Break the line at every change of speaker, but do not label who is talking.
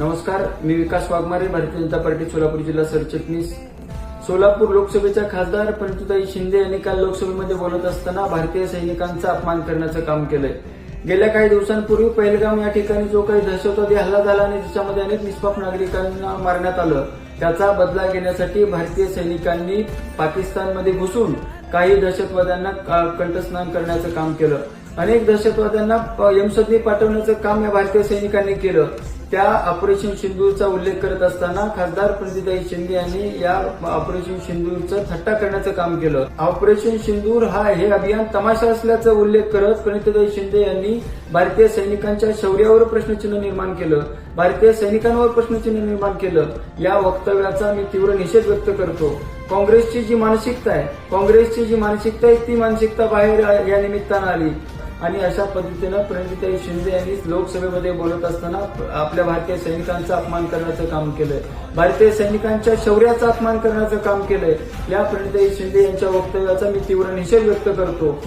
नमस्कार मी विकास वाघमारे भारतीय जनता पार्टी सोलापूर जिल्हा सरचिटणीस. सोलापूर लोकसभेच्या खासदार पंचुताई शिंदे यांनी काल लोकसभेमध्ये बोलत असताना भारतीय सैनिकांचा अपमान करण्याचं काम केलंय. गेल्या काही दिवसांपूर्वी पहिलगाम या ठिकाणी जो काही दहशतवादी हल्ला झाला आणि त्याच्यामध्ये अनेक निष्पाप नागरिकांना मारण्यात आलं त्याचा बदला घेण्यासाठी भारतीय सैनिकांनी पाकिस्तानमध्ये घुसून काही दहशतवाद्यांना कंठस्नान करण्याचं काम केलं. अनेक दहशतवाद्यांना अ, यमसदनी पाठवण्याचं काम या भारतीय सैनिकांनी केलं. त्या ऑपरेशन सिंधूरचा उल्लेख करत असताना खासदार प्रणिताई शिंदे यांनी या ऑपरेशन सिंधूरचं थट्टा करण्याचं काम केलं. ऑपरेशन सिंदूर हा हे अभियान तमाशा असल्याचा उल्लेख करत प्रणिताई शिंदे यांनी भारतीय सैनिकांच्या शौर्यावर प्रश्नचिन्ह निर्माण केलं. भारतीय सैनिकांवर प्रश्नचिन्ह निर्माण केलं. या वक्तव्याचा मी तीव्र निषेध व्यक्त करतो. काँग्रेसची जी मानसिकता आहे काँग्रेसची जी मानसिकता आहे ती मानसिकता बाहेर या निमित्तानं आली. आणि अशा पद्धतीनं प्रणिताई शिंदे यांनी लोकसभेमध्ये बोलत असताना आपल्या भारतीय सैनिकांचा अपमान करण्याचं काम केलंय. भारतीय सैनिकांच्या शौर्याचा अपमान करण्याचं काम केलंय. या प्रणिताई शिंदे यांच्या वक्तव्याचा मी तीव्र निषेध व्यक्त करतो.